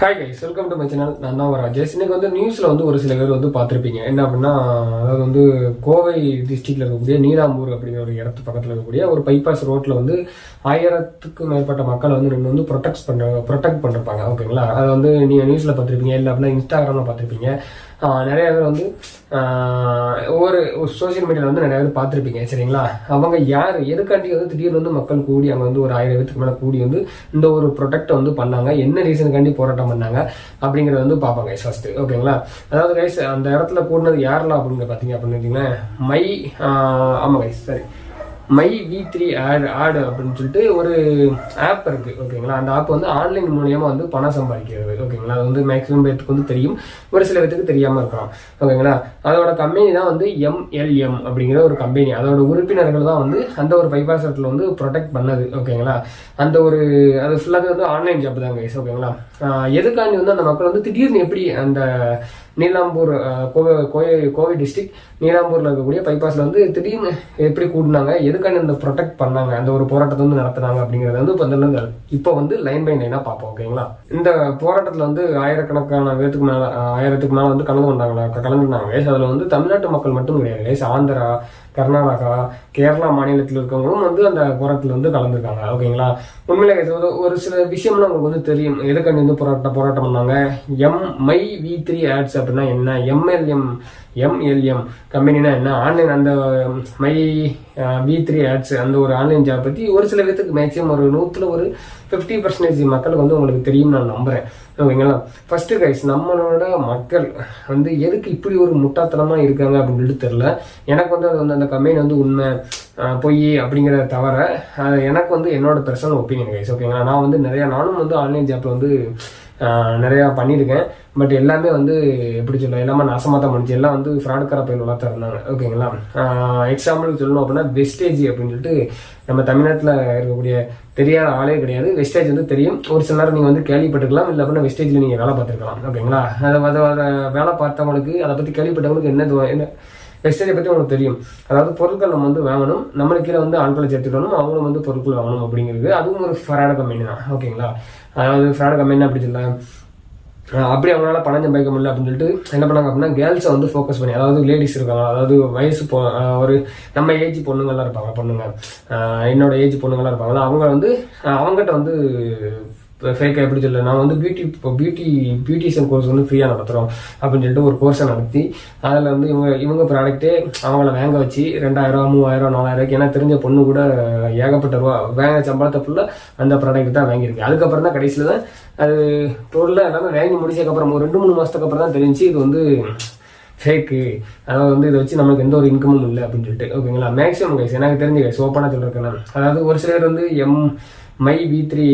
Hi guys welcome to my channel நான் தான் ராஜேஷ் இன்னைக்கு வந்து நியூஸில் வந்து ஒரு சில பேர் வந்து பார்த்துருப்பீங்க. என்ன அப்படின்னா அதாவது வந்து கோவை டிஸ்ட்ரிக்டில் இருக்கக்கூடிய நீலாம்பூர் அப்படிங்கிற ஒரு இடத்து பக்கத்தில் இருக்கக்கூடிய ஒரு பைபாஸ் ரோட்டில் வந்து ஆயிரத்துக்கும் மேற்பட்ட மக்கள் வந்து நின்று வந்து ப்ரொடெக்ட் பண்ண ப்ரொடெக்ட் பண்ணிருப்பாங்க. ஓகேங்களா அதை வந்து நீங்கள் நியூஸில் பார்த்துருப்பீங்க. இல்லை அப்படின்னா இன்ஸ்டாகிராமில் பார்த்துருப்பீங்க. நிறைய பேர் வந்து ஒவ்வொரு சோஷியல் மீடியாவில் வந்து நிறைய பேர் பார்த்துருப்பீங்க சரிங்களா? அவங்க யார்? எதுக்காண்டி வந்து திடீர்னு வந்து மக்கள் கூடி அங்கே வந்து ஒரு ஆயிரம் பேத்துக்கு மேலே கூடி வந்து இந்த ஒரு ப்ரொடெக்டை வந்து பண்ணாங்க என்ன ரீசனுக்காண்டி போராட்டம் பண்ணாங்க அப்படிங்கிறத வந்து பார்ப்பாங்க கைஸ் ஃபஸ்ட்டு ஓகேங்களா அதாவது கைஸ் அந்த இடத்துல கூடினது யாரெல்லாம் அப்படின்னு பார்த்தீங்க அப்படின்னு மை ஆமாம் கைஸ் சரி மை வி த்ரீ ஆட் ஆடு அப்படின்னு சொல்லிட்டு ஒரு ஆப் இருக்குது ஓகேங்களா அந்த ஆப் வந்து ஆன்லைன் மூலியமாக வந்து பணம் சம்பாதிக்கிறது ஓகேங்களா அது வந்து மேக்ஸிமம் பேத்துக்கு வந்து தெரியும். ஒரு சில பேர்த்துக்கு தெரியாமல் இருக்கலாம் ஓகேங்களா அதோட கம்பெனி தான் வந்து எம்எல்எம் அப்படிங்கிற ஒரு கம்பெனி அதோட உறுப்பினர்கள் தான் வந்து அந்த ஒரு பைபாஸ் இடத்துல வந்து ப்ரொடெக்ட் பண்ணது ஓகேங்களா அந்த ஒரு அது ஃபுல்லாக வந்து ஆன்லைன் ஜாப் தான் கைஸ் ஓகேங்களா எதுக்காண்டி வந்து அந்த மக்கள் வந்து திடீர்னு எப்படி அந்த நீலாம்பூர் கோவை கோவை கோவை டிஸ்ட்ரிக் நீலாம்பூரில் இருக்கக்கூடிய பைபாஸில் வந்து திடீர்னு எப்படி கூட்டினாங்க எதுக்காண்டி இந்த ப்ரொடெக்ட் பண்ணாங்க அந்த ஒரு போராட்டத்தை வந்து நடத்துனாங்க அப்படிங்கிறது வந்து இப்போ இப்போ வந்து லைன் பை லைனாக பார்ப்போம் ஓகேங்களா இந்த போராட்டத்தில் வந்து ஆயிரக்கணக்கான பேத்துக்கு மேலே ஆயிரத்துக்கு மேலே வந்து கலந்து கொண்டாங்க கலந்துருந்தாங்க. அதில் வந்து தமிழ்நாட்டு மக்கள் மட்டும் கிடையாது. ஆந்திரா கர்நாடகா கேரளா மாநிலத்தில் இருக்கவங்களும் வந்து அந்த போராட்டத்தில் வந்து கலந்துருக்காங்க. ஓகேங்களா? உண்மையில guys, ஒரு ஒரு சில விஷயம்லாம் உங்களுக்கு வந்து தெரியும். எதுக்காண்டி வந்து போராட்டம் போராட்டம் பண்ணாங்க? M my V three ads அப்படின்னா என்ன? எம்எல்எம் எம்எல்எம் கம்பெனினா என்ன? ஆன்லைன் அந்த மை வி த்ரீ ஆட்ஸ் அந்த ஒரு ஆன்லைன் ஜாப் பற்றி ஒரு சில பேத்துக்கு மேக்ஸிமம் ஒரு நூற்றுல ஒரு ஃபிஃப்டி பர்சன்டேஜ் மக்களுக்கு வந்து உங்களுக்கு தெரியும் நான் நம்புகிறேன் ஓகேங்களா? ஃபஸ்ட்டு கைஸ் நம்மளோட மக்கள் வந்து எதுக்கு இப்படி ஒரு முட்டாத்தனமாக இருக்காங்க அப்படின்னு சொல்லிட்டு எனக்கு வந்து அது வந்து அந்த கம்பெனி வந்து உண்மை பொய் அப்படிங்கிறத தவிர எனக்கு வந்து என்னோட பர்சனல் ஒப்பீனியன் கைஸ் ஓகேங்களா? நான் வந்து நிறையா நானும் வந்து ஆன்லைன் ஜாப்பில் வந்து நிறையா பண்ணியிருக்கேன். பட் எல்லாமே வந்து எப்படி சொல்ல எல்லாமே நாசமாக தான் பண்ணிச்சு எல்லாம் வந்து ஃப்ராடுக்கார பயிர் தான் இருந்தாங்க. ஓகேங்களா எக்ஸாம்பிளுக்கு சொல்லணும் அப்படின்னா வெஸ்டேஜ் அப்படின்னு சொல்லிட்டு நம்ம தமிழ்நாட்டில் இருக்கக்கூடிய தெரியாத ஆளே கிடையாது. வெஸ்டேஜ் வந்து தெரியும். ஒரு சில நேரம் நீங்கள் வந்து கேள்விப்பட்டிருக்கலாம் இல்லை அப்படின்னா வெஸ்டேஜில் நீங்கள் வேலை பார்த்துருக்கலாம். ஓகேங்களா அதை அதை வேலை பார்த்தவங்களுக்கு அதை பற்றி கேள்விப்பட்டவங்களுக்கு என்ன என்ன வெஸ்டேஜை பற்றி உங்களுக்கு தெரியும். அதாவது பொருட்கள் நம்ம வந்து வாங்கணும். நம்மளுக்கு கீழே வந்து ஆட்களை சேர்த்துக்கணும். அவங்களும் வந்து பொருட்கள் வாங்கணும் அப்படிங்கிறது. அதுவும் ஒரு ஃப்ராட கம்பெனி தான். ஓகேங்களா அதாவது ஃப்ராட கம்பெனி அப்படி சொல்ல அப்படி அவங்களால பணம் சம்பாதிக்க முடியல அப்படின்னு சொல்லிட்டு என்ன பண்ணாங்க அப்படின்னா கேர்ள்ஸை வந்து ஃபோக்கஸ் பண்ணி அதாவது லேடிஸ் இருக்காங்க அதாவது வயசு போ ஒரு நம்ம ஏஜ் பொண்ணுங்கள்லாம் இருப்பாங்க பொண்ணுங்க. என்னோட ஏஜ் பொண்ணுங்கள்லாம் இருப்பாங்களா அவங்க வந்து அவங்ககிட்ட வந்து ஃபேக்காக எப்படி சொல்ல நான் வந்து பியூட்டி இப்போ பியூட்டி பியூட்டிஷியன் கோர்ஸ் வந்து ஃப்ரீயாக நடத்துகிறோம் அப்படின்னு சொல்லிட்டு ஒரு கோர்ஸை நடத்தி அதில் வந்து இவங்க இவங்க ப்ராடக்ட்டே அவங்கள வாங்க வச்சு ரெண்டாயிரரூவா மூவாயிரம் நாலாயிரம் ஏன்னா தெரிஞ்ச பொண்ணு கூட ஏகப்பட்ட ரூபா வேங்க சம்பளத்தை ஃபுல்லாக அந்த ப்ராடக்ட் தான் வாங்கியிருக்கு. அதுக்கப்புறம் தான் கடைசியில் தான் அது டோட்டலாக எல்லாமே வாங்கி முடிச்சதுக்கப்புறம் ஒரு ரெண்டு மூணு மாதத்துக்கு அப்புறம் தான் தெரிஞ்சு இது வந்து ஃபேக்கு அதாவது வந்து இதை வச்சு நமக்கு எந்த ஒரு இன்கமும் இல்லை அப்படின்னு சொல்லிட்டு. ஓகேங்களா? மேக்ஸிமம் கைஸ் எனக்கு தெரிஞ்ச கைஸ் ஓப்பனாக சொல்லிருக்கேன் அதாவது ஒரு சிலர் வந்து எம் மை வி த்ரீ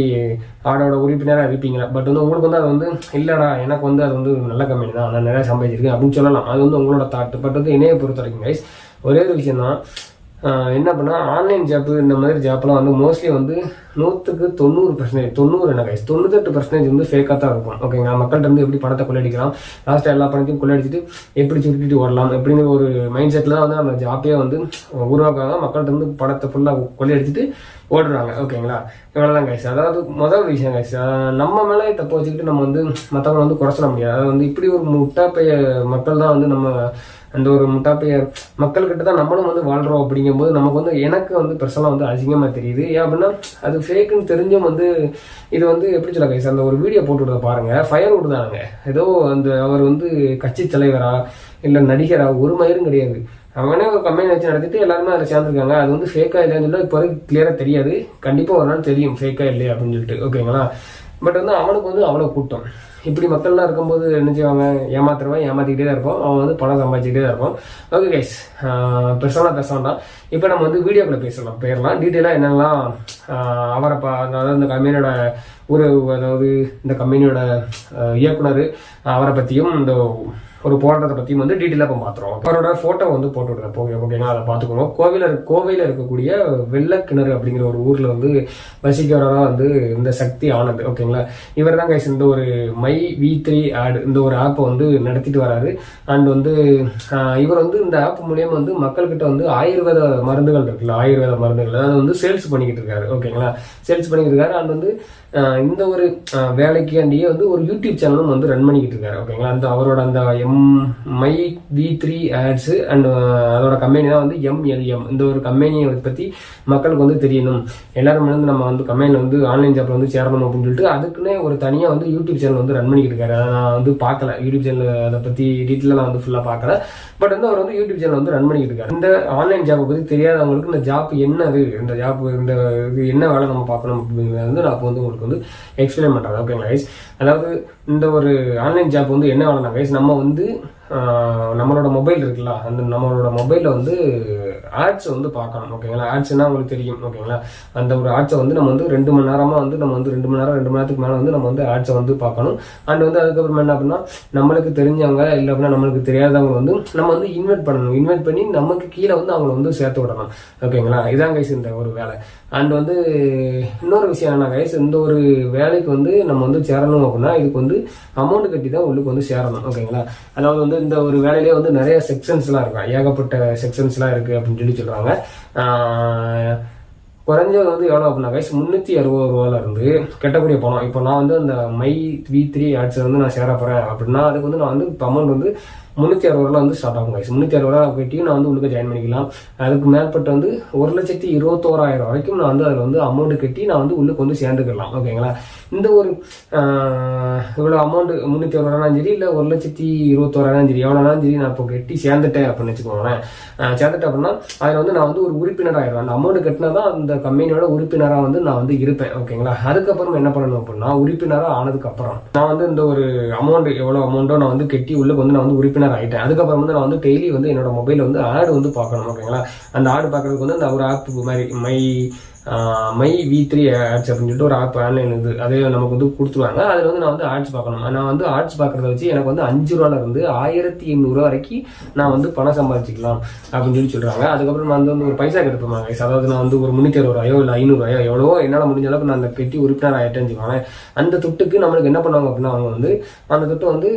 ஆடோட உறுப்பினராக இருப்பீங்களா? பட் வந்து உங்களுக்கு வந்து அது வந்து இல்லைடா எனக்கு வந்து அது வந்து நல்ல கம்பெனி தான். நான் நிறையா சம்பாதிச்சிருக்கேன் அப்படின்னு சொல்லலாம். அது வந்து உங்களோட தாட் பட் வந்து இணைய பொறுத்த வரைக்கும் கைஸ் ஒரே ஒரு விஷயம் தான் என்ன பண்ணால் ஆன்லைன் ஜாப் இந்த மாதிரி ஜாப்லாம் வந்து மோஸ்ட்லி வந்து நூற்றுக்கு தொண்ணூறு பர்சன்டேஜ் தொண்ணூறு என்ன கைஸ் தொண்ணூத்தெட்டு பர்சன்டேஜ் வந்து ஃபேக்காக தான் இருக்கும். ஓகேங்களா மக்கள்கிட்ட வந்து எப்படி பணத்தை கொள்ளடிக்கலாம் லாஸ்ட்டாக எல்லா பணத்தையும் கொள்ளடிச்சிட்டு எப்படி சுருட்டிட்டு ஓடலாம்? எப்படிங்கிற ஒரு மைண்ட் செட்டில் தான் வந்து அந்த ஜாப்பே வந்து உருவாக்காக மக்கள்கிட்ட வந்து பணத்தை ஃபுல்லாக கொள்ளையடிச்சிட்டு ஓடுறாங்க. ஓகேங்களா இவ்வளோதான் கைஸ் அதாவது முதல் விஷயம் கைஸ் நம்ம மேலே தப்பு வச்சுக்கிட்டு நம்ம வந்து மற்றவங்க வந்து குறைச்சிட முடியாது. அதாவது வந்து இப்படி ஒரு முட்டாப்பைய மக்கள் தான் வந்து நம்ம அந்த ஒரு முட்டாப்பைய மக்கள்கிட்ட தான் நம்மளும் வந்து வாழ்கிறோம் அப்படிங்கும்போது நமக்கு வந்து எனக்கு வந்து பெருசெல்லாம் வந்து அசிங்கமாக தெரியுது. ஏன் அப்படின்னா அது ஃபேக்குன்னு தெரிஞ்சும் வந்து இது வந்து எப்படி சொல்ல கைஸ் அந்த ஒரு வீடியோ போட்டு விடுறத பாருங்க ஃபயர் விடுதாங்க ஏதோ அந்த அவர் வந்து கட்சி தலைவரா இல்லை நடிகரா ஒரு மயிரும் கிடையாது. அவனே ஒரு கம்பெனி வச்சு நடத்திட்டு எல்லாருமே அதில் சேர்ந்துருக்காங்க. அது வந்து ஃபேக்கா இல்லையான்னு சொல்லி இப்போ வரைக்கும் கிளியராக தெரியாது. கண்டிப்பாக ஒரு நாள் தெரியும் ஃபேக்கா இல்லையா அப்படின்னு சொல்லிட்டு. ஓகேங்களா பட் வந்து அவனுக்கு வந்து அவ்வளோ கூட்டம். இப்படி மக்கள்லாம் இருக்கும்போது என்ன செய்வாங்க? ஏமாத்துறவன் ஏமாத்திக்கிட்டே தான் இருப்போம் அவன் வந்து பணம் சம்பாதிச்சுக்கிட்டே தான் இருப்பான். ஓகே கைஸ் பெருசாலாம் பேச வேண்டாம். இப்போ நம்ம வந்து வீடியோக்குள்ளே பேசலாம் போயிடலாம். டீட்டெயிலாக என்னெல்லாம் அவரை பா அதாவது இந்த கம்பெனியோட ஒரு அதாவது இந்த கம்பெனியோட இயக்குனர் அவரை பற்றியும் இந்த ஒரு போராட்டத்தை பற்றியும் வந்து டீட்டெயிலாக இப்போ பார்த்துருவோம் அவரோட ஃபோட்டோ வந்து போட்டு விடுறேன். ஓகே ஓகேங்களா அதை பார்த்துக்கணும். கோவில கோவையில் இருக்கக்கூடிய வெள்ளக்கிணறு அப்படிங்கிற ஒரு ஊரில் வந்து வசிக்கிறவராக வந்து இந்த சக்தி ஆனந்த் ஓகேங்களா? இவர் தான் கைஸ் இந்த ஒரு மை வி த்ரீ ஆடு இந்த ஒரு ஆப்பை வந்து நடத்திட்டு வராரு. அண்ட் வந்து இவர் வந்து இந்த ஆப் மூலியமாக வந்து மக்கள்கிட்ட வந்து ஆயுர்வேத மருந்துகள் இருக்குல்ல ஆயுர்வேத மருந்துகள். அதை வந்து சேல்ஸ் பண்ணிக்கிட்டு இருக்காரு ஓகேங்களா? சேல்ஸ் பண்ணிக்கிட்டு இருக்காரு. அண்ட் வந்து இந்த ஒரு வேலைக்காண்டியே வந்து ஒரு யூடியூப் சேனலும் வந்து ரன் பண்ணிக்கிட்டு இருக்காரு ஓகேங்களா? அந்த அவரோட அந்த M my V three ads and அதோட கம்பெனி தான் வந்து எம்எல்எம் இந்த ஒரு கம்பெனியை பற்றி மக்களுக்கு வந்து தெரியணும். எல்லாரும் வந்து நம்ம வந்து கம்பெனியில் வந்து ஆன்லைன் ஜாப்பில் வந்து சேரணும் அப்படின்னு சொல்லிட்டு அதுக்குன்னே ஒரு தனியாக வந்து யூடியூப் சேனல் வந்து ரன் பண்ணிக்கிட்டு இருக்காரு. அதை நான் வந்து பார்க்கல. யூடியூப் சேனல் அதை பற்றி டீட்டெயிலாக நான் வந்து ஃபுல்லாக பார்க்கல. பட் வந்து அவர் வந்து யூடியூப் சேனல் வந்து ரன் பண்ணிக்கிட்டு இருக்காரு. இந்த ஆன்லைன் ஜாப்பை பற்றி தெரியாதவங்களுக்கு இந்த ஜாப் என்னது இந்த ஜாப் இந்த இது என்ன வேலை நம்ம பார்க்கணும் அப்படிங்கிறத வந்து நான் இப்போ வந்து உங்களுக்கு வந்து எக்ஸ்பிளைன் பண்ணுறேன் ஓகேங்களா கைஸ் அதாவது இந்த ஒரு ஆன்லைன் ஜாப் வந்து என்ன வேலைனா கைஸ் நம்ம வந்து demander, நம்மளோட மொபைல் இருக்குல்ல அந்த நம்மளோட மொபைலில் வந்து ஆட்ஸ் வந்து பார்க்கணும் ஓகேங்களா ஆட்ஸ்னால் உங்களுக்கு தெரியும் ஓகேங்களா அந்த ஒரு ஆட்ஸை வந்து நம்ம வந்து ரெண்டு மணி நேரமாக வந்து நம்ம வந்து ரெண்டு மணி நேரம் ரெண்டு மணி நேரத்துக்கு மேலே வந்து நம்ம வந்து ஆட்ஸை வந்து பார்க்கணும். அண்ட் வந்து அதுக்கப்புறம் என்ன அப்படின்னா நம்மளுக்கு தெரிஞ்சவங்க இல்லை அப்படின்னா நம்மளுக்கு தெரியாதவங்க வந்து நம்ம வந்து இன்வைட் பண்ணணும். இன்வைட் பண்ணி நமக்கு கீழே வந்து அவங்கள வந்து சேர்த்து விடணும் ஓகேங்களா இதான் கைஸ் இந்த ஒரு வேலை. அண்ட் வந்து இன்னொரு விஷயம் என்ன கைஸ் இந்த ஒரு வேலைக்கு வந்து நம்ம வந்து சேரணும் அப்படின்னா இதுக்கு வந்து அமௌண்ட் கட்டி தான் உள்ளுக்கு வந்து சேரணும் ஓகேங்களா அதாவது வந்து இந்த ஒரு வேலையிலே வந்து நிறைய செக்ஷன்ஸ்லாம் இருக்கும். ஏகப்பட்ட செக்ஷன்ஸ்லாம் இருக்குது அப்படின்னு சொல்லி சொல்கிறாங்க குறைஞ்சது வந்து எவ்வளோ அப்படின்னா கைஸ் முந்நூற்றி அறுபது ரூபால இருந்து பணம். இப்போ நான் வந்து அந்த மை வி த்ரீ ஆட்ஸை வந்து நான் சேர போகிறேன் அப்படின்னா அதுக்கு வந்து நான் வந்து அமௌண்ட் வந்து முந்நூற்றி அறுபது ரூபா வந்து ஸ்டார்ட் ஆகும் கைஸ் முந்நூற்றி அறுபது ரூபா கட்டியும் நான் வந்து உங்களுக்கு ஜாயின் பண்ணிக்கலாம். அதுக்கு மேற்பட்டு வந்து ஒரு லட்சத்தி இருபத்தோராயிரம் வரைக்கும் நான் வந்து அதில் வந்து அமௌண்ட் கட்டி நான் வந்து உள்ளுக்கு வந்து சேர்ந்துக்கலாம். ஓகேங்களா? இந்த ஒரு இவ்வளோ அமௌண்ட்டு முந்நூற்றி அறுபது சரி இல்லை ஒரு லட்சத்தி இருபத்தோராயிரம் சரி எவ்வளோனாலும் சரி நான் இப்போ கட்டி சேர்ந்துட்டேன் அப்படின்னு வச்சுக்கோங்களேன். சேர்ந்துட்டேன் அப்படின்னா அதில் வந்து நான் வந்து ஒரு உறுப்பினராக ஆயிடுவேன் அந்த அமௌண்ட் கட்டினா தான் அந்த கம்பெனியோட உறுப்பினராக வந்து நான் வந்து இருப்பேன் ஓகேங்களா அதுக்கப்புறம் என்ன பண்ணணும் அப்படின்னா உறுப்பினராக ஆனதுக்கப்புறம் நான் வந்து இந்த ஒரு அமௌண்ட் எவ்வளோ அமௌண்ட்டோ நான் வந்து கட்டி உள்ளுக்கு வந்து நான் வந்து உறுப்பினர் ஆகிட்டேன் அதுக்கப்புறம் வந்து நான் வந்து டெய்லி வந்து என்னோட மொபைலில் வந்து ஆடு வந்து பார்க்கணும் ஓகேங்களா அந்த ஆடு பார்க்கறதுக்கு வந்து அந்த ஒரு ஆப் மாதிரி my my V three ads அப்படின்னு சொல்லிட்டு ஒரு ஆப் ஆன்லைன் இது. அதே நமக்கு வந்து கொடுத்துருவாங்க. அதில் வந்து நான் வந்து ஆட்ஸ் பார்க்கணும். நான் வந்து ஆட்ஸ் பார்க்குறத வச்சு எனக்கு வந்து அஞ்சு ரூபாலேருந்து ஆயிரத்தி எண்ணூறுரூவா வரைக்கும் நான் வந்து பணம் சம்பாதிச்சிக்கலாம் அப்படின்னு சொல்லி சொல்கிறாங்க அதுக்கப்புறம் நான் வந்து ஒரு பைசா கெடுப்பேன் கைஸ் அதாவது நான் வந்து ஒரு முந்நூற்றி அறுபது இல்லை ஐநூறுரூவாயோ எவ்வளோ என்னால் முடிஞ்ச அளவுக்கு நான் அந்த கட்டி உறுப்பினர் ஆகிட்டேன்னு சொல்லுவாங்க அந்த தொட்டுக்கு நம்மளுக்கு என்ன பண்ணுவாங்க அப்படின்னா அவங்க வந்து அந்த தொட்டு வந்து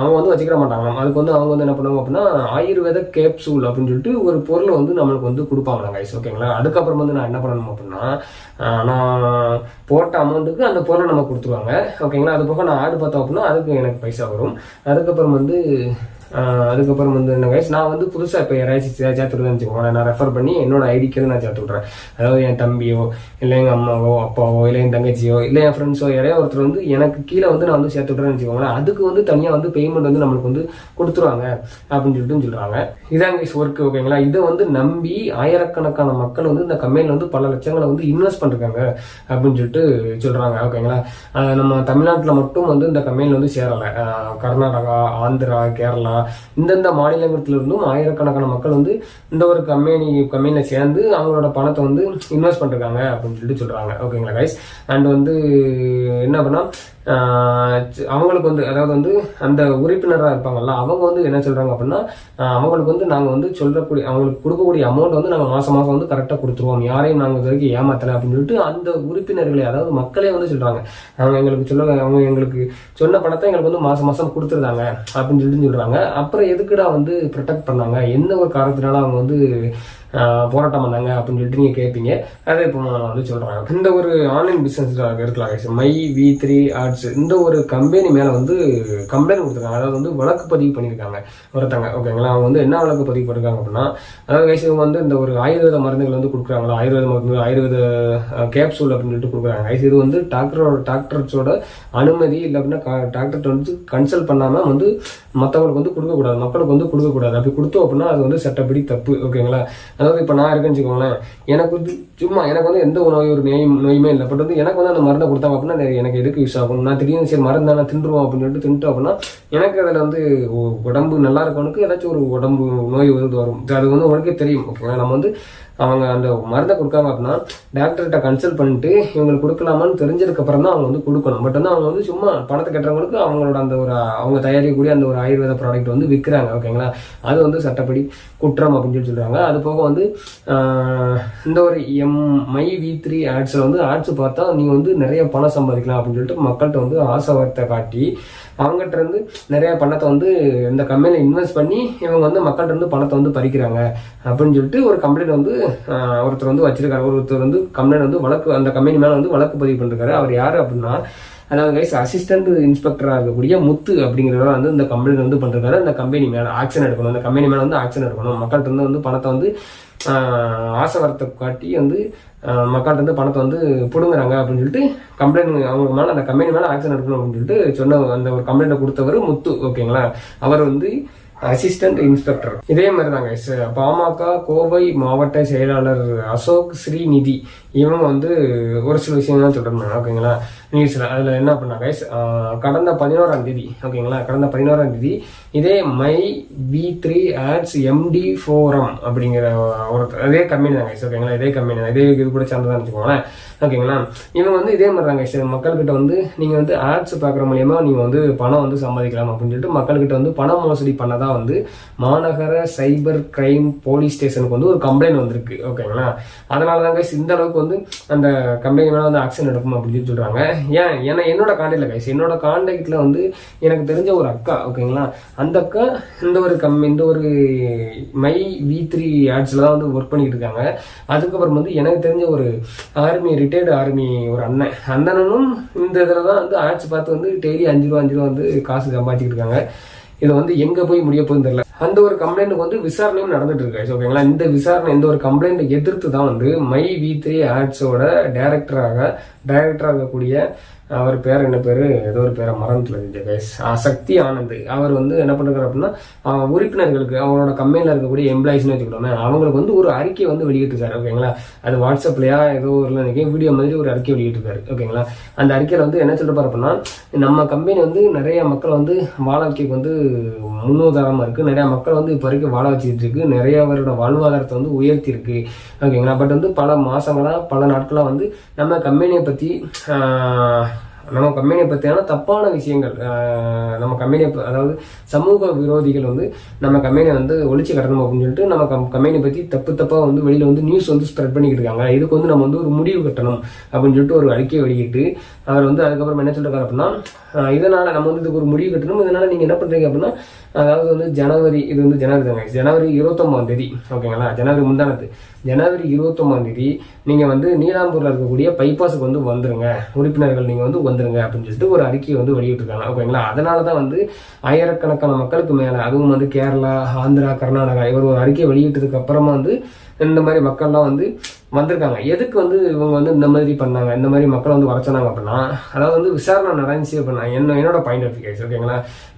அவங்க வந்து வச்சுக்கிற மாட்டாங்க. அதுக்கு வந்து அவங்க வந்து என்ன பண்ணுவாங்க அப்படின்னா ஆயுர்வேத கேப்சூல் அப்படின்னு சொல்லிட்டு ஒரு பொருளை வந்து நம்மளுக்கு வந்து கொடுப்பாங்க கைஸ் ஓகேங்களா? அதுக்கப்புறம் வந்து நான் என்ன பண்ணணும் அப்படின்னா ஆஹ் நான் போட்ட அமௌண்ட்டுக்கு அந்த பொருளை நம்ம கொடுத்துருவாங்க. ஓகேங்களா அது போக நான் ஆடு பார்த்தோம் அப்படின்னா அதுக்கு எனக்கு பைசா வரும். அதுக்கப்புறம் வந்து அதுக்கப்புறம் வந்து என்ன கைஸ் நான் வந்து புதுசாக இப்போ யாராச்சும் சே- சேர்த்து விடுறேன்னு வச்சுக்கோங்களேன். நான் ரெஃபர் பண்ணி என்னோட ஐடிக்கு வந்து நான் சேர்த்து விட்றேன். அதாவது என் தம்பியோ இல்லை எங்கள் அம்மாவோ அப்பாவோ இல்லை என் தங்கச்சியோ இல்லை என் ஃப்ரெண்ட்ஸோ யாரையோ ஒருத்தர் வந்து எனக்கு கீழே வந்து நான் வந்து சேர்த்து விட்றேன்னு வச்சுக்கோங்களேன். அதுக்கு வந்து தனியாக வந்து பேமெண்ட் வந்து நம்மளுக்கு வந்து கொடுத்துருவாங்க அப்படின்னு சொல்லிட்டு சொல்கிறாங்க இதான் கைஸ் ஒர்க் ஓகேங்களா இதை வந்து நம்பி ஆயிரக்கணக்கான மக்கள் வந்து இந்த கம்பெனியில் வந்து பல லட்சங்களை வந்து இன்வெஸ்ட் பண்ணிருக்காங்க அப்படின்னு சொல்லிட்டு சொல்கிறாங்க ஓகேங்களா நம்ம தமிழ்நாட்டில் மட்டும் வந்து இந்த கம்பெனியில் வந்து சேரலை. கர்நாடகா ஆந்திரா கேரளா இந்தந்த மாநிலத்திலிருந்தும் ஆயிரக்கணக்கான மக்கள் வந்து இந்த ஒரு கம்பெனி கம்பெனியில் சேர்ந்து அவங்களோட பணத்தை வந்து இன்வெஸ்ட் பண்ணிருக்காங்க அப்படின்னு சொல்லிட்டு சொல்கிறாங்க ஓகேங்களா கைஸ் அண்ட் வந்து என்ன பண்ணால் அவங்களுக்கு வந்து அதாவது வந்து அந்த உறுப்பினராக இருப்பாங்கல்ல அவங்க வந்து என்ன சொல்கிறாங்க அப்படின்னா அவங்களுக்கு வந்து நாங்கள் வந்து சொல்லக்கூடிய அவங்களுக்கு கொடுக்கக்கூடிய அமௌண்ட் வந்து நாங்கள் மாதம் மாதம் வந்து கரெக்டாக கொடுத்துருவோம். யாரையும் நாங்கள் இது வரைக்கும் ஏமாத்தலை அப்படின்னு சொல்லிட்டு அந்த உறுப்பினர்களை அதாவது மக்களே வந்து சொல்கிறாங்க அவங்க எங்களுக்கு சொல்ல அவங்க எங்களுக்கு சொன்ன பணத்தை எங்களுக்கு வந்து மாதம் மாதம் கொடுத்துருந்தாங்க அப்படின்னு சொல்லிட்டு சொல்கிறாங்க அப்புறம் எதுக்குடா வந்து ப்ரொடெக்ட் பண்ணாங்க? என்ன ஒரு காரணத்தினால அவங்க வந்து போராட்டம் பண்ணாங்க அப்படின்னு சொல்லிட்டு நீங்கள் கேட்பீங்க அதை இப்போ நான் வந்து சொல்கிறேன் இந்த ஒரு ஆன்லைன் பிஸ்னஸில் இருக்கலாம் மை வி த்ரீ ஆர்ட்ஸ் இந்த ஒரு கம்பெனி மேலே வந்து கம்ப்ளைண்ட் கொடுத்துருக்காங்க. அதாவது வந்து வழக்கு பதிவு பண்ணியிருக்காங்க ஒருத்தங்க ஓகேங்களா அவங்க வந்து என்ன வழக்கு பதிவு பண்ணிருக்காங்க அப்படின்னா அதாவது வயசு வந்து இந்த ஒரு ஆயுர்வேத மருந்துகள் வந்து கொடுக்குறாங்களா? ஆயுர்வேத மருந்து ஆயுர்வேத கேப்சூல் அப்படின்னு சொல்லிட்டு கொடுக்குறாங்க. Guys இது வந்து டாக்டரோட டாக்டர்ஸோட அனுமதி இல்லை அப்படின்னா டாக்டர்கிட்ட வந்து கன்சல்ட் பண்ணாமல் வந்து மற்றவங்களுக்கு வந்து கொடுக்கக்கூடாது. மக்களுக்கு வந்து கொடுக்கக்கூடாது. அப்படி கொடுத்தோம் அப்படின்னா அது வந்து சட்டப்படி தப்பு ஓகேங்களா அதாவது இப்போ நான் இருக்கேன்னு வச்சுக்கோங்களேன் எனக்கு வந்து சும்மா எனக்கு வந்து எந்த ஒரு நோய் ஒரு நோயும் நோயுமே இல்லை. பட் வந்து எனக்கு வந்து அந்த மருந்தை கொடுத்தாங்க அப்படின்னா எனக்கு எதுக்கு யூஸ் ஆகும்? நான் திடீர்னு சரி மருந்து நான் தின்றுவோம் அப்படின்னு சொல்லிட்டு தின்ட்டோம் அப்படின்னா எனக்கு அதில் வந்து உடம்பு நல்லா இருக்கவனுக்கு ஏதாச்சும் ஒரு உடம்பு நோய் வந்து வரும். அது வந்து உனக்கே தெரியும். ஓகேங்களா நம்ம வந்து அவங்க அந்த மருந்தை கொடுக்காங்க அப்படின்னா டாக்டர்கிட்ட கன்சல்ட் பண்ணிட்டு இவங்களுக்கு கொடுக்கலாமான்னு தெரிஞ்சதுக்கப்புறம் தான் அவங்க வந்து கொடுக்கணும். பட் வந்து அவங்க வந்து சும்மா பணத்தை கட்டுறவங்களுக்கு அவங்களோட அந்த ஒரு அவங்க தயாரிக்கக்கூடிய அந்த ஒரு ஆயுர்வேத ப்ராடக்ட் வந்து விற்கிறாங்க ஓகேங்களா அது வந்து சட்டப்படி குற்றம் அப்படின்னு சொல்லி சொல்கிறாங்க அது போக வந்து இந்த ஒரு எம் மை வி த்ரீ ஆட்ஸில் வந்து ஆட்ஸ் பார்த்தா நீங்கள் வந்து நிறைய பணம் சம்பாதிக்கலாம் அப்படின்னு சொல்லிட்டு மக்கள்கிட்ட வந்து ஆசை வார்த்தை காட்டி அவங்ககிட்ட இருந்து நிறைய பணத்தை வந்து இந்த கம்பெனியில் இன்வெஸ்ட் பண்ணி இவங்க வந்து மக்கள்கிட்ட இருந்து பணத்தை வந்து பறிக்கிறாங்க. அப்படின்னு சொல்லிட்டு ஒரு கம்ப்ளைண்ட் வந்து ஒருத்தர் வந்து வச்சிருக்காரு. ஒருத்தர் வந்து கம்ப்ளைண்ட் வந்து வழக்கு அந்த கம்பெனி மேலே வந்து வழக்கு பதிவு பண்ணிருக்காரு. அவர் யார் அப்படின்னா அதாவது கைஸ் அசிஸ்டன்ட் இன்ஸ்பெக்டராக இருக்கக்கூடிய முத்து அப்படிங்கிறவர் வந்து இந்த கம்பெனி வந்து பண்ணுறாரு அந்த கம்பெனி மேலே ஆக்ஷன் எடுக்கணும். அந்த கம்பெனி மேலே வந்து ஆக்ஷன் எடுக்கணும். மக்கள்கிட்ட இருந்து வந்து பணத்தை வந்து ஆசை வரத்தை காட்டி வந்து மக்கள்கிட்ட வந்து பணத்தை வந்து பிடுங்குறாங்க அப்படின்னு சொல்லிட்டு கம்ப்ளைண்ட் அவங்க மேலே அந்த கம்பெனி மேலே ஆக்ஷன் எடுக்கணும் அப்படின்னு சொல்லிட்டு சொன்ன அந்த ஒரு கம்ப்ளைண்ட்டை கொடுத்தவர் முத்து ஓகேங்களா அவர் வந்து அசிஸ்டன்ட் இன்ஸ்பெக்டர் இதே மாதிரி தாங்க பாமக கோவை மாவட்ட செயலாளர் அசோக் ஸ்ரீநிதி. இவங்க வந்து ஒரு சில விஷயங்கள் சொல்றாங்க ஓகேங்களா? நியூஸ்ல அதுல என்ன பண்ணாங்க கடந்த பதினோராம் தேதி ஓகேங்களா? கடந்த பதினோராம் தேதி இதே my V three ads MD forum அப்படிங்கிற ஒரு அதே கம்பெனி தான் ஓகேங்களா? இதே கம்பெனி தான். இதே இது கூட சேர்ந்ததான் வச்சுக்கோங்களேன் ஓகேங்களா? இவங்க வந்து இதே மாதிரி தாங்க guys, மக்கள்கிட்ட வந்து நீங்க வந்து ஆட்ஸ் பார்க்குற மூலியமா நீங்க வந்து பணம் வந்து சம்பாதிக்கலாம் அப்படின்னு சொல்லிட்டு மக்கள்கிட்ட வந்து பண மோசடி பண்ணதா வந்து மாநகர சைபர் கிரைம் போலீஸ் ஸ்டேஷனுக்கு வந்து ஒரு கம்ப்ளைண்ட் வந்திருக்கு ஓகேங்களா அதனால தாங்க இந்த அளவுக்கு வந்து அந்த கம்பெனி மேலே வந்து ஆக்ஷன் எடுக்கும் அப்படின்னு சொல்லி ஏன்? ஏன்னா என்னோட காண்டாக்டில் கைஸ் என்னோட காண்டாக்டில் வந்து எனக்கு தெரிஞ்ச ஒரு அக்கா ஓகேங்களா அந்த அக்கா இந்த ஒரு கம் இந்த ஒரு மை வி த்ரீ ஆட்ஸில் தான் வந்து ஒர்க் பண்ணிட்டு இருக்காங்க. அதுக்கப்புறம் வந்து எனக்கு தெரிஞ்ச ஒரு ஆர்மி ரிட்டையர்டு ஆர்மி ஒரு அண்ணன். அந்த அண்ணனும் இந்த இதில் தான் வந்து ஆட்ஸ் பார்த்து வந்து டெய்லி அஞ்சு ரூபா அஞ்சு ரூபா வந்து காசு சம்பாதிச்சிட்டு இருக்காங்க. இது வந்து எங்க போய் முடிய போகுதுன்னு தெரியல. அந்த ஒரு கம்ப்ளைண்ட் வந்து விசாரணையும் நடந்துட்டு இருக்கு ஓகேங்களா இந்த விசாரணை இந்த ஒரு கம்ப்ளைண்ட் எதிர்த்து தான் வந்து மை வி த்ரீ ஆட்ஸோட டைரக்டராக டைரக்டராக இருக்கக்கூடிய அவர் பேர் என்ன பேர்? ஏதோ ஒரு பேரை மறந்துல கைஸ் சக்தி ஆனந்த். அவர் வந்து என்ன பண்ணுறாரு அப்படின்னா உறுப்பினர்களுக்கு அவரோட கம்பெனியில் இருக்கக்கூடிய எம்ப்ளாயிஸ்னு வச்சுக்கிட்டோமே அவங்களுக்கு வந்து ஒரு அறிக்கை வந்து வெளியிட்டிருக்காரு ஓகேங்களா? அது வாட்ஸ்அப்லையா ஏதோ ஒரு நினைக்கிறேன் வீடியோ மாதிரி ஒரு அறிக்கை வெளியிட்டிருக்காரு ஓகேங்களா? அந்த அறிக்கையில் வந்து என்ன சொல்லப்பார் அப்படின்னா நம்ம கம்பெனி வந்து நிறைய மக்கள் வந்து வாழ்க்கைக்கு வந்து முன்னுதாரணமாக இருக்குது நிறைய மக்கள் வந்து இப்போ வரைக்கும் வாழ வச்சுக்கிட்டு இருக்கு. நிறைய அவரோட வாழ்வாதாரத்தை வந்து உயர்த்தி இருக்கு ஓகேங்களா? பட் வந்து பல மாதங்களாக பல நாட்களாக வந்து நம்ம கம்பெனியை பற்றி நம்ம கம்பெனியை பற்றியான தப்பான விஷயங்கள் நம்ம கம்பெனியை ப- அதாவது சமூக விரோதிகள் வந்து நம்ம கம்பெனியை வந்து ஒழிச்சு கட்டணும் அப்படின்னு சொல்லிட்டு நம்ம கம் கம்பெனியை பற்றி தப்பு தப்பாக வந்து வெளியில் வந்து நியூஸ் வந்து ஸ்ப்ரெட் பண்ணிக்கிட்டு இருக்காங்க. இதுக்கு வந்து நம்ம வந்து ஒரு முடிவு கட்டணும் அப்படின்னு சொல்லிட்டு ஒரு அறிக்கையை வெளியிட்டு அவர் வந்து அதுக்கப்புறம் என்ன சொல்லிருக்காரு அப்படின்னா இதனால் நம்ம வந்து இதுக்கு ஒரு முடிவு கட்டணும். இதனால் நீங்கள் என்ன பண்ணுறீங்க அப்படின்னா அதாவது வந்து ஜனவரி இது வந்து ஜனவரி தாங்க ஜனவரி இருபத்தொம்பதாம் தேதி ஓகேங்களா? ஜனவரி முந்தானது ஜனவரி இருபத்தொம்பாம் தேதி நீங்கள் வந்து நீலாம்பூரில் இருக்கக்கூடிய பைபாஸுக்கு வந்து வந்துருங்க. உறுப்பினர்கள் நீங்கள் வந்து வந்துருங்க அப்படின்னு சொல்லிட்டு ஒரு அறிக்கையை வந்து வெளியிட்டிருக்காங்க. ஓகேங்களா? அதனால தான் வந்து ஆயிரக்கணக்கான மக்களுக்கு மேலே அதுவும் வந்து கேரளா ஆந்திரா கர்நாடகா இவர் ஒரு அறிக்கை வெளியிட்டதுக்கு அப்புறமா வந்து இந்த மாதிரி மக்கள்லாம் வந்து வந்திருக்காங்க. எதுக்கு வந்து இவங்க வந்து இந்த மாதிரி பண்ணாங்க? இந்த மாதிரி மக்களை வந்து வர சொன்னாங்க அப்படின்னா அதாவது வந்து விசாரணை நடந்துச்சு அப்படின்னா என்ன என்னோட பாயிண்ட் ஆஃப் வியூ ஓகேங்களா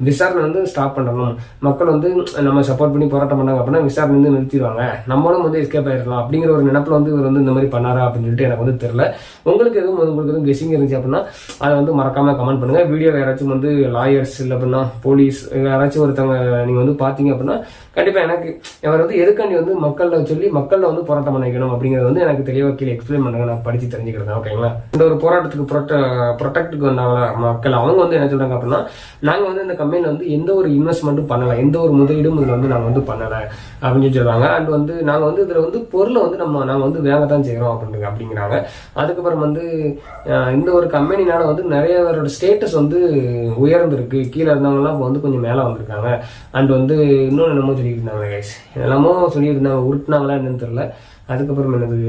விசாரணை வந்து ஸ்டாப் பண்ணணும். மக்கள் வந்து நம்ம சப்போர்ட் பண்ணி போராட்டம் பண்ணாங்க அப்படின்னா விசாரணை வந்து நிறுத்திடுவாங்க. நம்மளும் வந்து எஸ்கேப் ஆயிடலாம் அப்படிங்கிற ஒரு நினப்பில் வந்து இவர் வந்து இந்த மாதிரி பண்ணாரா அப்படின்னு சொல்லிட்டு எனக்கு வந்து தெரில உங்களுக்கு எதுவும் உங்களுக்கு எதுவும் கெஸிங் இருந்துச்சு அப்படின்னா அதை வந்து மறக்காம கமெண்ட் பண்ணுங்க. வீடியோ யாராச்சும் வந்து லாயர்ஸ் இல்லை அப்படின்னா போலீஸ் யாராச்சும் ஒருத்தவங்க நீங்கள் வந்து பார்த்தீங்க அப்படின்னா கண்டிப்பாக எனக்கு இவர் வந்து எதுக்காண்டி வந்து மக்களை சொல்லி மக்களை வந்து போராட்டம் பண்ண வைக்கணும் அப்படிங்கிறது வந்து எனக்கு தெளிவாக கீழே எக்ஸ்பிளைன் பண்ணுறாங்க நான் படித்து தெரிஞ்சுக்கிறேன் ஓகேங்களா இந்த ஒரு போராட்டத்துக்கு ப்ரொட்ட ப்ரொடெக்டுக்கு வந்தாங்களா மக்கள் அவங்க வந்து என்ன சொல்கிறாங்க அப்படின்னா நாங்கள் வந்து இந்த கம்பெனியில் வந்து எந்த ஒரு இன்வெஸ்ட்மெண்ட்டும் பண்ணலை எந்த ஒரு முதலீடும் இதில் வந்து நாங்கள் வந்து பண்ணலை அப்படின்னு சொல்லி அண்ட் வந்து நாங்கள் வந்து இதில் வந்து பொருளை வந்து நம்ம நாங்கள் வந்து வேக தான் செய்கிறோம் அப்படிங்க அப்படிங்கிறாங்க. அதுக்கப்புறம் வந்து இந்த ஒரு கம்பெனினால வந்து நிறைய பேரோட ஸ்டேட்டஸ் வந்து உயர்ந்திருக்கு. கீழே இருந்தவங்கலாம் இப்போ வந்து கொஞ்சம் மேலே வந்திருக்காங்க. அண்ட் வந்து இன்னொன்று என்னமோ சொல்லியிருந்தாங்க கைஸ் எல்லாமோ சொல்லியிருந்தாங்க உருட்டினாங்களா என்னன்னு தெரில அதுக்கப்புறம் என்னது?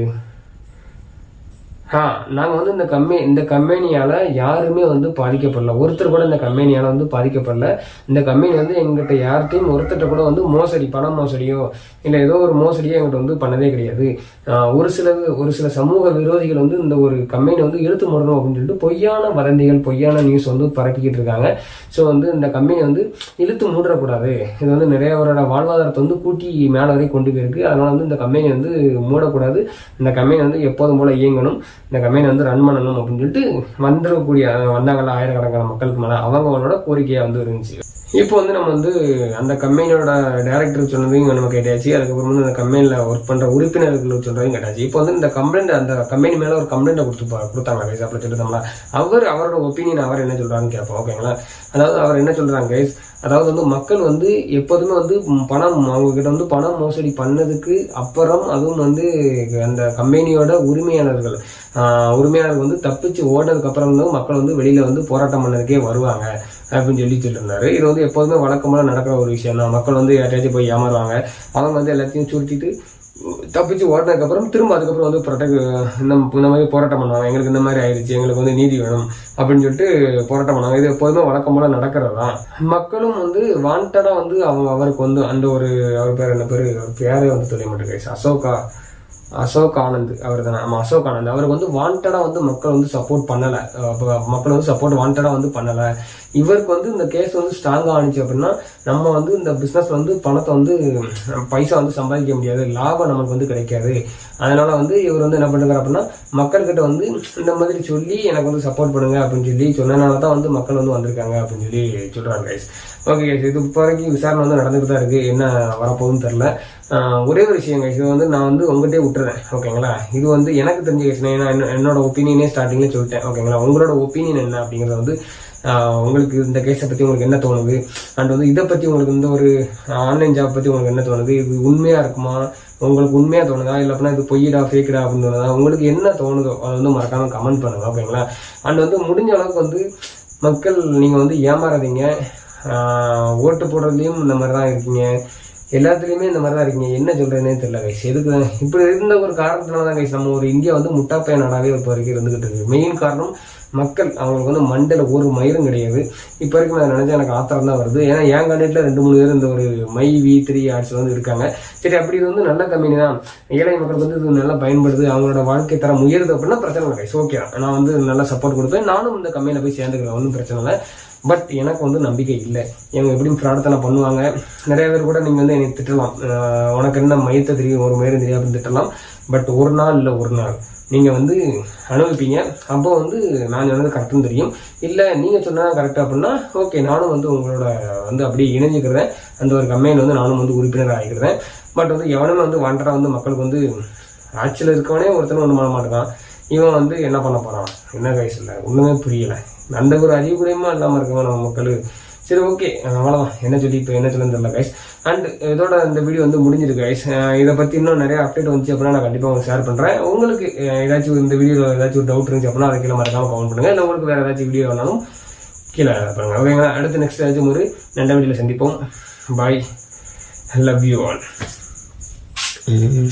ஆ நாங்கள் வந்து இந்த கம்பெனி இந்த கம்பெனியால் யாருமே வந்து பாதிக்கப்படல. ஒருத்தர் கூட இந்த கம்பெனியால் வந்து பாதிக்கப்படல. இந்த கம்பெனி வந்து எங்கிட்ட யார்கிட்டையும் ஒருத்தர்கிட்ட கூட வந்து மோசடி பண மோசடியோ இல்லை ஏதோ ஒரு மோசடியோ எங்கிட்ட வந்து பண்ணதே கிடையாது. ஒரு சில ஒரு சில சமூக விரோதிகள் வந்து இந்த ஒரு கம்பெனி வந்து இழுத்து மூடணும் அப்படின்னு சொல்லிட்டு பொய்யான வதந்திகள் பொய்யான நியூஸ் வந்து பரப்பிக்கிட்டு இருக்காங்க. ஸோ வந்து இந்த கம்பெனி வந்து இழுத்து மூடக்கூடாது. இது வந்து நிறையவரோட வாழ்வாதாரத்தை வந்து கூட்டி மேலே வரை கொண்டு போயிருக்கு. அதனால் வந்து இந்த கம்பெனி வந்து மூடக்கூடாது. இந்த கம்பெனி வந்து எப்போதும் போல் இயங்கணும். இந்த கம்பெனி வந்து ரன் பண்ணணும் அப்படின்னு சொல்லிட்டு வந்துடக்கூடிய வந்தாங்கல்ல ஆயிரக்கணக்கான மக்களுக்கு மேலே அவங்களோட கோரிக்கையாக வந்து இருந்துச்சு. இப்போ வந்து நம்ம வந்து அந்த கம்பெனியோட டேரக்டர் சொன்னதையும் நம்ம கேட்டாச்சு. அதுக்கப்புறம் வந்து அந்த கம்பெனியில் ஒர்க் பண்ணுற உறுப்பினர்கள் சொல்றதையும் கேட்டாச்சு. இப்போ வந்து இந்த கம்ப்ளைண்ட் அந்த கம்பெனி மேலே ஒரு கம்ப்ளைண்ட்டை கொடுத்து கொடுத்தாங்க கைஸ் அப்படி சொல்லிட்டோம்ல அவர் அவரோட ஒப்பீனியன் அவர் என்ன சொல்கிறாங்கன்னு கேட்போம் ஓகேங்களா அதாவது அவர் என்ன சொல்றாங்க கைஸ் அதாவது வந்து மக்கள் வந்து எப்போதுமே வந்து பணம் அவங்கக்கிட்ட வந்து பணம் மோசடி பண்ணதுக்கு அப்புறம் அதுவும் வந்து அந்த கம்பெனியோட உரிமையாளர்கள் உரிமையாளர்கள் வந்து தப்பிச்சு ஓடுனதுக்கு அப்புறம் தான் மக்கள் வந்து வெளியில் வந்து போராட்டம் பண்ணதுக்கே வருவாங்க அப்படின்னு சொல்லி சொல்லியிருந்தாரு. இது வந்து எப்போதுமே வழக்கமாக நடக்கிற ஒரு விஷயம் தான். மக்கள் வந்து யார்ட்டாச்சும் போய் ஏமாறுவாங்க. அவங்க வந்து எல்லாத்தையும் சுருட்டிட்டு தப்பிச்சு ஓடினதுக்கப்புறம் திரும்ப அதுக்கப்புறம் வந்து ப்ரொடெக்ட் இந்த இந்த மாதிரி போராட்டம் பண்ணுவாங்க. எங்களுக்கு இந்த மாதிரி ஆயிடுச்சு எங்களுக்கு வந்து நீதி வேணும் அப்படின்னு சொல்லிட்டு போராட்டம் பண்ணுவாங்க. இது எப்போதுமே வழக்கம் போல நடக்கிறது தான் மக்களும் வந்து வாண்டடாக வந்து அவங்க அவருக்கு வந்து அந்த ஒரு அவர் பேர் என்ன பேர் பேரே வந்து தெரிய மாட்டேங்குது அசோகா அசோக் ஆனந்த் அவர் தானே ஆமாம் அசோக் ஆனந்த். அவருக்கு வந்து வாண்டடாக வந்து மக்கள் வந்து சப்போர்ட் பண்ணலை. மக்கள் வந்து சப்போர்ட் வாண்டடாக வந்து பண்ணலை. இவருக்கு வந்து இந்த கேஸ் வந்து ஸ்ட்ராங்காக ஆனிச்சு அப்படின்னா நம்ம வந்து இந்த பிஸ்னஸ் வந்து பணத்தை வந்து பைசா வந்து சம்பாதிக்க முடியாது. லாபம் நமக்கு வந்து கிடைக்காது. அதனால வந்து இவர் வந்து என்ன பண்ணுறாரு அப்படின்னா மக்கள்கிட்ட வந்து இந்த மாதிரி சொல்லி எனக்கு வந்து சப்போர்ட் பண்ணுங்க அப்படின்னு சொல்லி சொன்னனால தான் வந்து மக்கள் வந்து வந்திருக்காங்க அப்படின்னு சொல்லி சொல்கிறாங்க கைஸ் ஓகே கைஸ் இது இப்போ வரைக்கும் விசாரணை வந்து நடந்துகிட்டு தான் இருக்குது என்ன வரப்போகுதுன்னு தெரில ஒரே ஒரு விஷயம் கைஸ் இது வந்து நான் வந்து உங்கள்கிட்டயே விட்டுறேன் ஓகேங்களா இது வந்து எனக்கு தெரிஞ்ச கேஸ் ஏன்னா என்ன- என்னோட ஒப்பீனியனே ஸ்டார்டிங்ல சொல்லிட்டேன் ஓகேங்களா உங்களோட ஒப்பீனியன் என்ன அப்படிங்கிறத வந்து உங்களுக்கு இந்த கேஸை பற்றி உங்களுக்கு என்ன தோணுது? அண்ட் வந்து இதை பற்றி உங்களுக்கு இந்த ஒரு ஆன்லைன் ஜாப் பற்றி உங்களுக்கு என்ன தோணுது? இது உண்மையாக இருக்குமா? உங்களுக்கு உண்மையாக தோணுதா? இல்லை அப்படின்னா இது பொய்யடா ஃபேக்கடா அப்படின்னு தோணுதா உங்களுக்கு என்ன தோணுதோ அதை வந்து மறக்காமல் கமெண்ட் பண்ணுங்க ஓகேங்களா அண்ட் வந்து முடிஞ்ச அளவுக்கு வந்து மக்கள் நீங்கள் வந்து ஏமாறாதீங்க. ஓட்டு போடுறதுலையும் இந்த மாதிரி தான் இருக்கீங்க. எல்லாத்துலேயுமே இந்த மாதிரி தான் இருக்கீங்க. என்ன சொல்கிறேனே தெரியல கைஸ் எதுக்கு? இப்படி இருந்த ஒரு காரணத்தினால தான் கைஸ் நம்ம ஒரு இந்தியா வந்து முட்டாப்பைய நாடாகவே இப்போ வரைக்கும் இருந்துகிட்டு இருக்கு. மெயின் காரணம் மக்கள் அவங்களுக்கு வந்து மண்டல ஒரு மயிரும் கிடையாது. இப்போ வரைக்கும் நான் நினச்சா எனக்கு ஆத்திரம் தான் வருது. ஏன்னா என் கண்டிப்பாக ரெண்டு மூணு பேர் இந்த ஒரு மை வி த்ரீ ஆர்ட்ஸ் வந்து இருக்காங்க. சரி அப்படி இது வந்து நல்ல கம்பெனி தான். ஏழை மக்களுக்கு வந்து இது நல்லா பயன்படுது. அவங்களோட வாழ்க்கை தரம் உயருது அப்படின்னா பிரச்சனை இல்லை கைஸ் ஓகே நான் வந்து நல்லா சப்போர்ட் கொடுப்பேன். நானும் இந்த கம்பெனியில் போய் சேர்ந்துக்கிறேன். ஒன்றும் பிரச்சனை இல்லை. பட் எனக்கு வந்து நம்பிக்கை இல்லை. இவங்க எப்படியும் பிரார்த்தனை பண்ணுவாங்க. நிறைய பேர் கூட நீங்கள் வந்து என்னை திட்டலாம். உனக்கு என்ன மையத்தை தெரியும்? ஒரு மயிரும் தெரியும் அப்படின்னு திட்டலாம். பட் ஒரு நாள் இல்லை ஒரு நாள். நீங்கள் வந்து அனுபவிப்பீங்க. அப்போ வந்து நான் சொன்னது கரெக்டுன்னு தெரியும். இல்லை நீங்கள் சொன்னால் கரெக்டாக அப்படின்னா ஓகே நானும் வந்து உங்களோட வந்து அப்படியே இணைஞ்சுக்கிறேன். அந்த ஒரு கம்பெனியில் வந்து நானும் வந்து உறுப்பினர் ஆகிக்கிறேன். பட் வந்து எவனுமே வந்து வண்டராக வந்து மக்களுக்கு வந்து ஆட்சியில் இருக்கவனே ஒருத்தனும் ஒன்று பண்ண மாட்டேங்கான் இவன் வந்து என்ன பண்ண போகிறான் என்ன கைஸ் இல்லை? ஒன்றுமே புரியலை. அந்த ஒரு அறிவு கூடயுமா இல்லாம நம்ம மக்கள்? சரி ஓகே அவ்வளோதான் என்ன சொல்லி இப்போ என்ன சொல்லி தெரியல கைஸ் அண்ட் இதோட இந்த வீடியோ வந்து முடிஞ்சிருக்கு கைஸ் இதை பற்றி இன்னும் நிறைய அப்டேட் வந்துச்சு அப்படின்னா நான் கண்டிப்பாக உங்களுக்கு ஷேர் பண்ணுறேன் உங்களுக்கு ஏதாச்சும் இந்த வீடியோவில் ஏதாச்சும் டவுட் இருந்துச்சு அப்படின்னா அதை கீழே மறக்காமல் கமெண்ட் பண்ணுங்கள் இல்லை உங்களுக்கு வேறு ஏதாச்சும் வீடியோ வேணாலும் கீழே பாருங்க ஓகேங்களா அடுத்து நெக்ஸ்ட் ஏதாச்சும் ஒரு நல்ல வீடியோவில் சந்திப்போம். Bye love you all